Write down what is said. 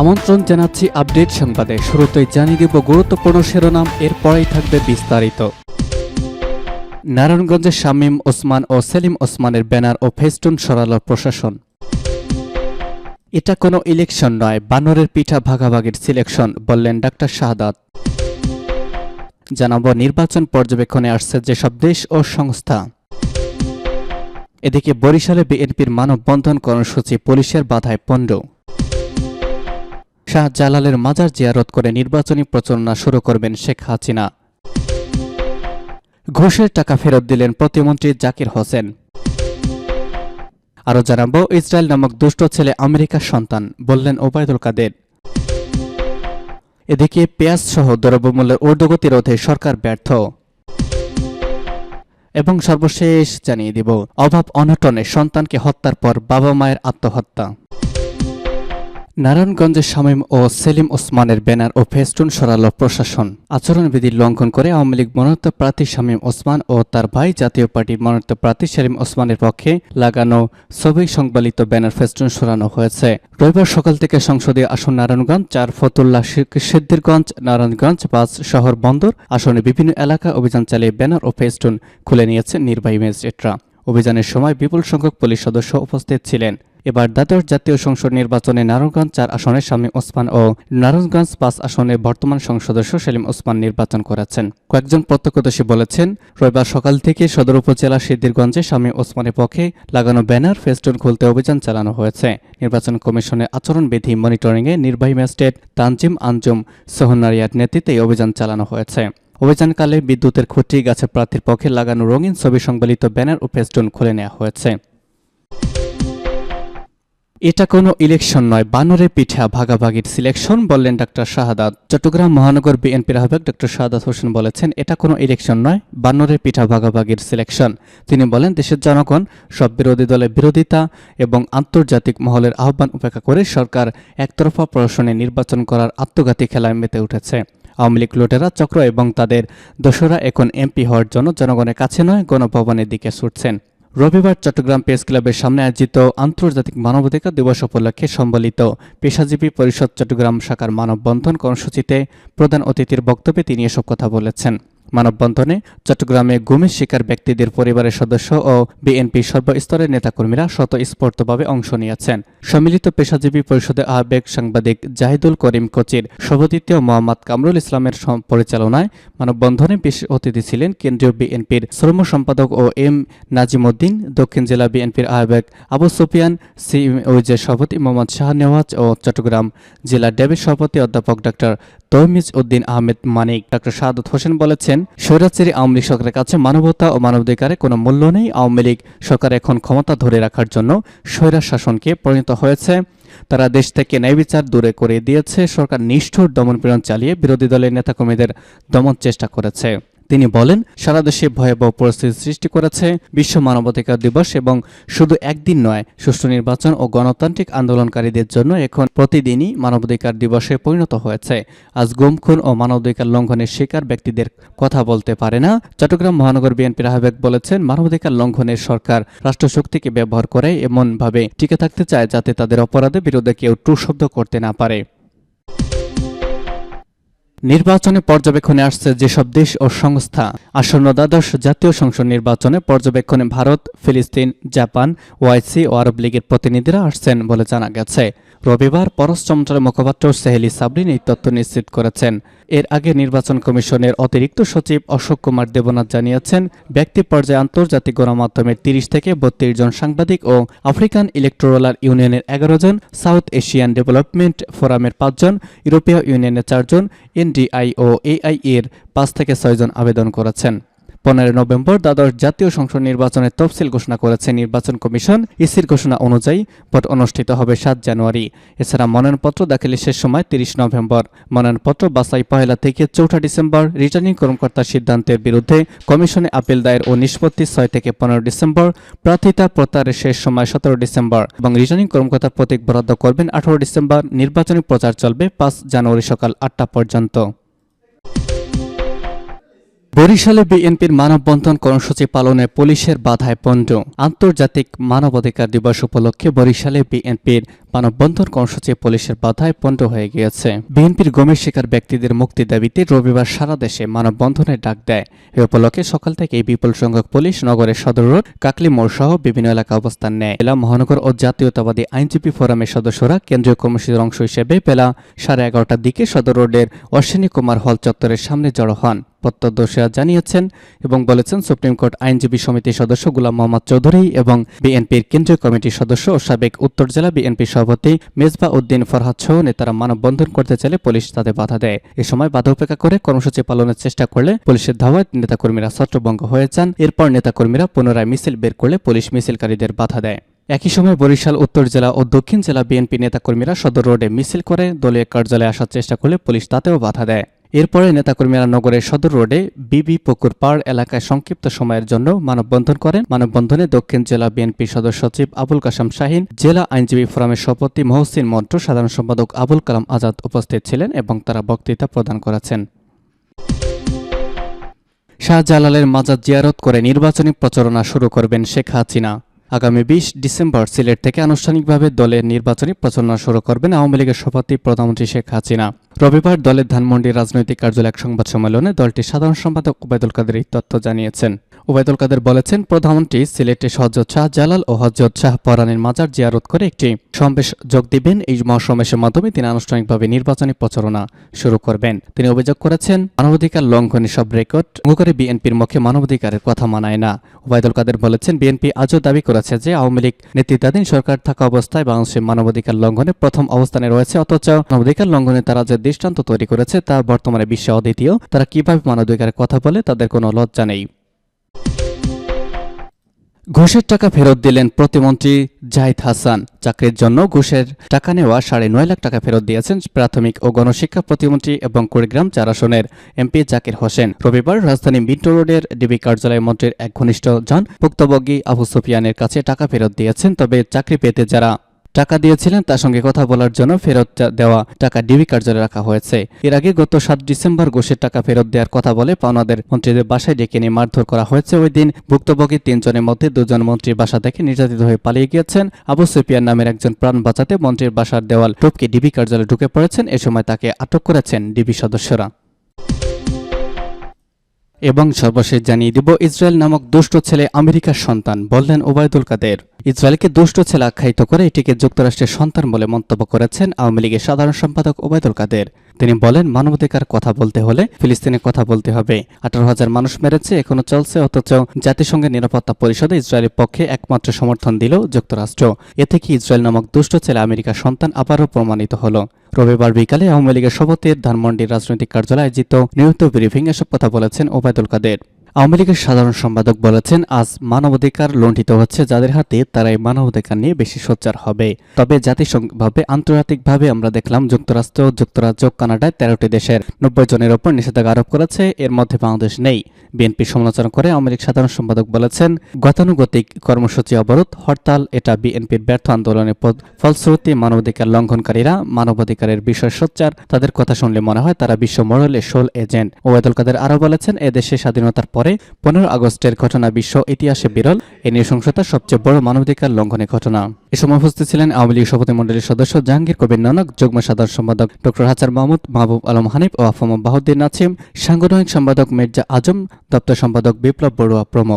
আমন্ত্রণ জানাচ্ছি আপডেট সংবাদে। শুরুতেই জানিয়ে দেব গুরুত্বপূর্ণ শিরোনাম, এরপরেই থাকবে বিস্তারিত। নারায়ণগঞ্জের শামীম ওসমান ও সেলিম ওসমানের ব্যানার ও ফেস্টুন সরাল প্রশাসন। এটা কোনো ইলেকশন নয়, বানরের পিঠা ভাগাভাগির সিলেকশন, বললেন ডাক্তার শাহাদাত। জানাব, নির্বাচন পর্যবেক্ষণে আসছে যেসব দেশ ও সংস্থা। এদিকে বরিশালে বিএনপির মানববন্ধন কর্মসূচি পুলিশের বাধায় পণ্ড। শাহজালালের মাজার জিয়ারত করে নির্বাচনী প্রচারণা শুরু করবেন শেখ হাসিনা। ঘুষের টাকা ফেরত দিলেন প্রতিমন্ত্রী জাকির হোসেন। আরও জানাব, ইসরায়েল নামক দুষ্ট ছেলে আমেরিকার সন্তান, বললেন ওবায়দুল কাদের। এদিকে পেঁয়াজ সহ দ্রব্যমূল্যের ঊর্ধ্বগতি রোধে সরকার ব্যর্থ। এবং সর্বশেষ জানিয়ে দিব, অভাব অনটনে সন্তানকে হত্যার পর বাবা মায়ের আত্মহত্যা। নারায়ণগঞ্জের শামীম ও সেলিম ওসমানের ব্যানার ও ফেস্টুন সরালো প্রশাসন। আচরণবিধি লঙ্ঘন করে আওয়ামী লীগ মনোনীত প্রার্থী শামীম ওসমান ও তার ভাই জাতীয় পার্টির মনোনীত প্রার্থী সেলিম ওসমানের পক্ষে লাগানো ছবি সংবলিত ব্যানার ফেস্টুন সরানো হয়েছে। রবিবার সকাল থেকে সংসদীয় আসন নারায়ণগঞ্জ, চার ফতুল্লা সিদ্দিরগঞ্জ নারায়ণগঞ্জ, পাঁচ শহর বন্দর আসনে বিভিন্ন এলাকা অভিযান চালিয়ে ব্যানার ও ফেস্টুন খুলে নিয়েছে নির্বাহী ম্যাজিস্ট্রেটরা। অভিযানের সময় বিপুল সংখ্যক পুলিশ সদস্য উপস্থিত ছিলেন। এবার দ্বাদশ জাতীয় সংসদ নির্বাচনে নারায়ণগঞ্জ চার আসনের স্বামী ওসমান ও নারায়ণগঞ্জ পাঁচ আসনে বর্তমান সংসদ সদস্য সেলিম ওসমান নির্বাচন করেছেন। কয়েকজন প্রত্যক্ষদর্শী বলেছেন, রবিবার সকাল থেকে সদর উপজেলা সিদ্দিরগঞ্জে স্বামী ওসমানের পক্ষে লাগানো ব্যানার, ফেস্টুন খুলতে অভিযান চালানো হয়েছে। নির্বাচন কমিশনের আচরণবিধি মনিটরিংয়ে নির্বাহী ম্যাজিস্ট্রেট তানজিম আঞ্জুম সোহনারিয়ার নেতৃত্বে অভিযান চালানো হয়েছে। অভিযানকালে বিদ্যুতের খুঁটি, গাছের প্রার্থীর পক্ষে লাগানো রঙিন ছবি সংবলিত ব্যানার ও ফেস্টুন খুলে নেওয়া হয়েছে। এটা কোনো ইলেকশন নয় বানরের পিঠা ভাগাভাগির সিলেকশন বললেন ডাক্তার শাহাদাত। চট্টগ্রাম মহানগর বিএনপির আহ্বায়ক ডক্টর শাহাদাত হোসেন বলেছেন, এটা কোনো ইলেকশন নয় বানরের পিঠা ভাগাভাগির সিলেকশন তিনি বলেন, দেশের জনগণ সব বিরোধী দলের বিরোধিতা এবং আন্তর্জাতিক মহলের আহ্বান উপেক্ষা করে সরকার একতরফা প্রশাসনে নির্বাচন করার আত্মঘাতী খেলায় মেতে উঠেছে। আওয়ামী লীগ লুটেরা চক্র এবং তাদের দোসরা এখন এমপি হওয়ার জন্য জনগণের কাছে নয়, গণভবনের দিকে ছুটছেন। রবিবার চট্টগ্রাম প্রেস ক্লাবের সামনে আয়োজিত আন্তর্জাতিক মানবাধিকার দিবস উপলক্ষে সম্বলিত পেশাজীবী পরিষদ চট্টগ্রাম শাখার মানববন্ধন কর্মসূচিতে প্রধান অতিথির বক্তব্যে তিনি এসব কথা বলেছেন। মানববন্ধনে চট্টগ্রামে গুমের শিকার ব্যক্তিদের পরিবারের সদস্য ও বিএনপি সর্বস্তরের নেতাকর্মীরা স্বতঃস্ফূর্তভাবে অংশ নিয়েছেন। সম্মিলিত পেশাজীবী পরিষদের আহ্বায়ক সাংবাদিক জাহিদুল করিম কোচির সভাপতিত্ব মোহাম্মদ কামরুল ইসলামের পরিচালনায় মানববন্ধনে বিশেষ অতিথি ছিলেন কেন্দ্রীয় বিএনপির শ্রম সম্পাদক ও এম নাজিমুদ্দিন, দক্ষিণ জেলা বিএনপির আহ্বায়ক আবু সুফিয়ান সি ওইজের সভাপতি মোহাম্মদ শাহ নেওয়াজ ও চট্টগ্রাম জেলা ডেভিড সভাপতি অধ্যাপক ডক্টর তহমিজ উদ্দিন আহমেদ মানিক। ডক্টর সাদত হোসেন বলেছেন স্বৈরাচারী আওয়ামী সরকারের কাছে মানবতা ও মানবাধিকারে কোনো মূল্য নেই। আওয়ামী লীগ সরকার এখন ক্ষমতা ধরে রাখার জন্য স্বৈরাজ শাসনকে পরিণত হয়েছে। তারা দেশ থেকে ন্যায় বিচার দূরে করে দিয়েছে। সরকার নিষ্ঠুর দমনপীড়ন চালিয়ে বিরোধী দলের নেতাকর্মীদের দমন চেষ্টা করেছে। তিনি বলেন, সারা দেশে ভয়াবহ পরিস্থিতি সৃষ্টি করেছে, বিশ্ব মানবাধিকার দিবস এবং শুধু একদিন নয়, সুষ্ঠু নির্বাচন ও গণতান্ত্রিক আন্দোলনকারীদের জন্য এখন প্রতিদিনই মানবাধিকার দিবসে পরিণত হয়েছে। আজ গুম, খুন ও মানবাধিকার লঙ্ঘনের শিকার ব্যক্তিদের কথা বলতে পারে না। চট্টগ্রাম মহানগর বিএনপির আহ্বায়ক বলেছেন, মানবাধিকার লঙ্ঘনের সরকার রাষ্ট্রশক্তিকে ব্যবহার করে এমনভাবে টিকে থাকতে চায় যাতে তাদের অপরাধের বিরুদ্ধে কেউ টু শব্দ করতে না পারে। নির্বাচনে পর্যবেক্ষণে আসছে যেসব দেশ ও সংস্থা। আসন্ন দ্বাদশ জাতীয় সংসদ নির্বাচনে পর্যবেক্ষণে ভারত, ফিলিস্তিন, জাপান, ওয়াইসি ও আরব লীগের প্রতিনিধিরা আসছেন বলে জানা গেছে। রবিবার পররাষ্ট্র মুখপাত্র সেহেলি সাবরিন এই তথ্য নিশ্চিত করেছেন। এর আগে নির্বাচন কমিশনের অতিরিক্ত সচিব অশোক কুমার দেবনাথ জানিয়েছেন, ব্যক্তি পর্যায়ে আন্তর্জাতিক গণমাধ্যমের তিরিশ থেকে বত্রিশ জন সাংবাদিক ও আফ্রিকান ইলেকট্রোলার ইউনিয়নের এগারো জন, সাউথ এশিয়ান ডেভেলপমেন্ট ফোরামের পাঁচজন ইউরোপীয় ইউনিয়নের চারজন এনডিআই ও এআই এর পাঁচ থেকে ছয়জন আবেদন করেছেন। পনেরো নভেম্বর দ্বাদশ জাতীয় সংসদ নির্বাচনের তফসিল ঘোষণা করেছে নির্বাচন কমিশন। ইসির ঘোষণা অনুযায়ী ভোট অনুষ্ঠিত হবে সাত জানুয়ারি। এছাড়া মনোনয়নপত্র দাখিলের শেষ সময় তিরিশ নভেম্বর। মনোনয়নপত্র বাছাই পহেলা থেকে চৌঠা ডিসেম্বর। রিটার্নিং কর্মকর্তার সিদ্ধান্তের বিরুদ্ধে কমিশনে আপিল দায়ের ও নিষ্পত্তি ছয় থেকে পনেরো ডিসেম্বর। প্রার্থিতা প্রত্যাহারের শেষ সময় সতেরো ডিসেম্বর। এবং রিটার্নিং কর্মকর্তা প্রতীক বরাদ্দ করবেন আঠারো ডিসেম্বর। নির্বাচনী প্রচার চলবে পাঁচ জানুয়ারি সকাল আটটা পর্যন্ত। বরিশালে বিএনপির মানববন্ধন কর্মসূচি পালনে পুলিশের বাধায় পণ্ড। আন্তর্জাতিক মানবাধিকার দিবস উপলক্ষে বরিশালে বিএনপির মানববন্ধন কর্মসূচি পুলিশের বাধায় পণ্ড হয়ে গিয়েছে। বিএনপির গমের শিকার ব্যক্তিদের মুক্তি দাবিতে রবিবার সারা দেশে মানববন্ধনের ডাক দেয়। এ উপলক্ষে সকাল থেকেই বিপুল সংখ্যক পুলিশ নগরের সদর রোড, কাকলি মোড় সহ বিভিন্ন এলাকা অবস্থান নেয়। জেলা মহানগর ও জাতীয়তাবাদী আইনজীবী ফোরামের সদস্যরা কেন্দ্রীয় কর্মসূচির অংশ হিসেবে বেলা সাড়ে এগারোটার দিকে সদর রোডের অশ্বিনী কুমার হল চত্বরের সামনে জড়ো হন। প্রত্যক্ষদর্শীরা জানিয়েছেন এবং বলেছেন, সুপ্রিম কোর্ট আইনজীবী সমিতির সদস্য গুলাম মোহাম্মদ চৌধুরী এবং বিএনপির কেন্দ্রীয় কমিটির সদস্য ও সাবেক উত্তর জেলা বিএনপি সভাপতি মেজবা উদ্দিন ফরহাদ সহ নেতারা মানববন্ধন করতে চাইলে পুলিশ তাদের বাধা দেয়। এ সময় বাধা উপেক্ষা করে কর্মসূচি পালনের চেষ্টা করলে পুলিশের ধাওয়ায় নেতাকর্মীরা ছত্রভঙ্গ হয়ে যান। এরপর নেতাকর্মীরা পুনরায় মিছিল বের করলে পুলিশ মিছিলকারীদের বাধা দেয়। একই সময় বরিশাল, উত্তর জেলা ও দক্ষিণ জেলা বিএনপি নেতাকর্মীরা সদর রোডে মিছিল করে দলীয় কার্যালয়ে আসার চেষ্টা করলে পুলিশ তাতেও বাধা দেয়। এরপরে নেতাকর্মীরা নগরের সদর রোডে বিবি পুকুর পাড় এলাকায় সংক্ষিপ্ত সময়ের জন্য মানববন্ধন করেন। মানববন্ধনে দক্ষিণ জেলা বিএনপি সদস্য সচিব আবুল কাসাম শাহিন, জেলা আইনজীবী ফোরামের সভাপতি মহসিন মন্টু, সাধারণ সম্পাদক আবুল কালাম আজাদ উপস্থিত ছিলেন এবং তারা বক্তৃতা প্রদান করেছেন। শাহজালালের মাজার জিয়ারত করে নির্বাচনী প্রচারণা শুরু করবেন শেখ হাসিনা। আগামী বিশ ডিসেম্বর সিলেট থেকে আনুষ্ঠানিকভাবে দলের নির্বাচনী প্রচারণা শুরু করবেন আওয়ামী লীগের সভাপতি প্রধানমন্ত্রী শেখ হাসিনা। রবিবার দলের ধানমন্ডির রাজনৈতিক কার্যালয় এক সংবাদ সম্মেলনে দলটির সাধারণ সম্পাদক ওবায়দুল কাদের এই তথ্য জানিয়েছেন। ওবায়দুল কাদের বলেছেন, প্রধানমন্ত্রী সিলেটে হজরত শাহ জালাল ও হজরত শাহ পরানের মাজার জিয়ারত করে একটি সমাবেশ যোগ দিবেন। এই মহাসমাবেশের মাধ্যমে তিনি আনুষ্ঠানিকভাবে নির্বাচনী প্রচারণা শুরু করবেন। তিনি অভিযোগ করেছেন, মানবাধিকার লঙ্ঘনের সব রেকর্ড করে বিএনপির মুখে মানবাধিকারের কথা মানায় না। ওবায়দুল কাদের বলেছেন, বিএনপি আজও দাবি করেছে যে আওয়ামী লীগ নেতৃত্বাধীন সরকার থাকা অবস্থায় বাংলাদেশের মানবাধিকার লঙ্ঘনে প্রথম অবস্থানে রয়েছে, অথচ মানবাধিকার লঙ্ঘনে তারা যে দৃষ্টান্ত তৈরি করেছে তা বর্তমানে বিশ্বে অদ্বিতীয়। তারা কীভাবে মানবাধিকারের কথা বলে তাদের কোনো লজ্জা নেই। ঘুষের টাকা ফেরত দিলেন প্রতিমন্ত্রী জাহিদ হাসান। চাকরির জন্য ঘুষের টাকা নেওয়া সাড়ে নয় লাখ টাকা ফেরত দিয়েছেন প্রাথমিক ও গণশিক্ষা প্রতিমন্ত্রী এবং কুড়িগ্রাম চার আসনের এমপি জাকির হোসেন। রবিবার রাজধানী মিন্টো রোডের ডিবি কার্যালয় মন্ত্রীর এক ঘনিষ্ঠ জন ভুক্তভোগী আবু সুফিয়ানের কাছে টাকা ফেরত দিয়েছেন, তবে চাকরি পেতে যারা টাকা দিয়েছিলেন, তার সঙ্গে কথা বলার জন্য ফেরত দেওয়া টাকা ডিবি কার্যালয়ে রাখা হয়েছে। এর আগে গত সাত ডিসেম্বর ঘোষের টাকা ফেরত দেওয়ার কথা বলে পাওনাদের মন্ত্রীদের বাসায় ডেকে নিয়ে মারধর করা হয়েছে। ওই দিন ভুক্তভোগী তিনজনের মধ্যে দুজন মন্ত্রীর বাসা থেকে নির্যাতিত হয়ে পালিয়ে গিয়েছেন। আবু সুফিয়ান নামের একজন প্রাণ বাঁচাতে মন্ত্রীর বাসার দেওয়াল টপকে ডিবি কার্যালয়ে ঢুকে পড়েছেন। এ সময় তাকে আটক করেছেন ডিবি সদস্যরা। এবং সর্বশেষ জানিয়ে দিব, ইসরায়েল নামক দুষ্ট ছেলে আমেরিকার সন্তান, বললেন ওবায়দুল কাদের। ইসরায়েলকে দুষ্ট ছেলে আখ্যায়িত করে এটিকে যুক্তরাষ্ট্রের সন্তান বলে মন্তব্য করেছেন আওয়ামী লীগের সাধারণ সম্পাদক ওবায়দুল কাদের। তিনি বলেন, মানবাধিকার কথা বলতে হলে ফিলিস্তিনের কথা বলতে হবে। আঠারো হাজার মানুষ মেরেছে, এখনও চলছে, অথচ জাতিসংঘের নিরাপত্তা পরিষদে ইসরায়েলের পক্ষে একমাত্র সমর্থন দিল যুক্তরাষ্ট্র। এ থেকে ইসরায়েল নামক দুষ্ট ছেলে আমেরিকার সন্তান আবারও প্রমাণিত হল? রবিবার বিকালে আওয়ামী লীগের সভাপতির ধানমন্ডির রাজনৈতিক কার্যালয়ে আয়োজিত নিয়মিত ব্রিফিং এসব কথা বলেছেন ওবায়দুল কাদের। আওয়ামী লীগের সাধারণ সম্পাদক বলেছেন, আজ মানবাধিকার লুণ্ঠিত হচ্ছে যাদের হাতে তারা এই মানবাধিকার নিয়ে বেশি সোচ্চার হবে। তবে জাতিসংঘভাবে আন্তর্জাতিকভাবে আমরা দেখলাম যুক্তরাষ্ট্র, যুক্তরাজ্য, কানাডায় তেরোটি দেশের নব্বই জনের ওপর নিষেধাজ্ঞা আরোপ করেছে, এর মধ্যে বাংলাদেশ নেই। বিএনপি সমালোচনা করে আওয়ামী লীগ সাধারণ সম্পাদক বলেছেন, গতানুগতিক কর্মসূচি অবরোধ, হরতাল, এটা বিএনপির ব্যর্থ আন্দোলনের ফলশ্রুতি মানবাধিকার লঙ্ঘনকারীরা মানবাধিকারের বিষয় সোচ্চার, তাদের কথা শুনলে মনে হয় তারা বিশ্ব মডেলের শোল এজেন্ট। ওয়েদুল কাদের আরও বলেছেন, এদেশে স্বাধীনতার পরে পনেরো আগস্টের ঘটনা বিশ্ব ইতিহাসে বিরল, এ নৃশংসতার সবচেয়ে বড় মানবাধিকার লঙ্ঘনের ঘটনা। এ সময় উপস্থিত ছিলেন আওয়ামী লীগ সভাপতি মন্ডলীর সদস্য জাহাঙ্গীর কবির নানক, যুগ্ম সাধারণ সম্পাদক ডক্টর হাসান মাহমুদ, মাহবুব আলম হানিফ ও আফম বাহুদ্দিন নাছিম, সাংগঠনিক সম্পাদক মির্জা আজম দপ্তর সম্পাদক বিপ্লব বড়ুয়া প্রমুখ।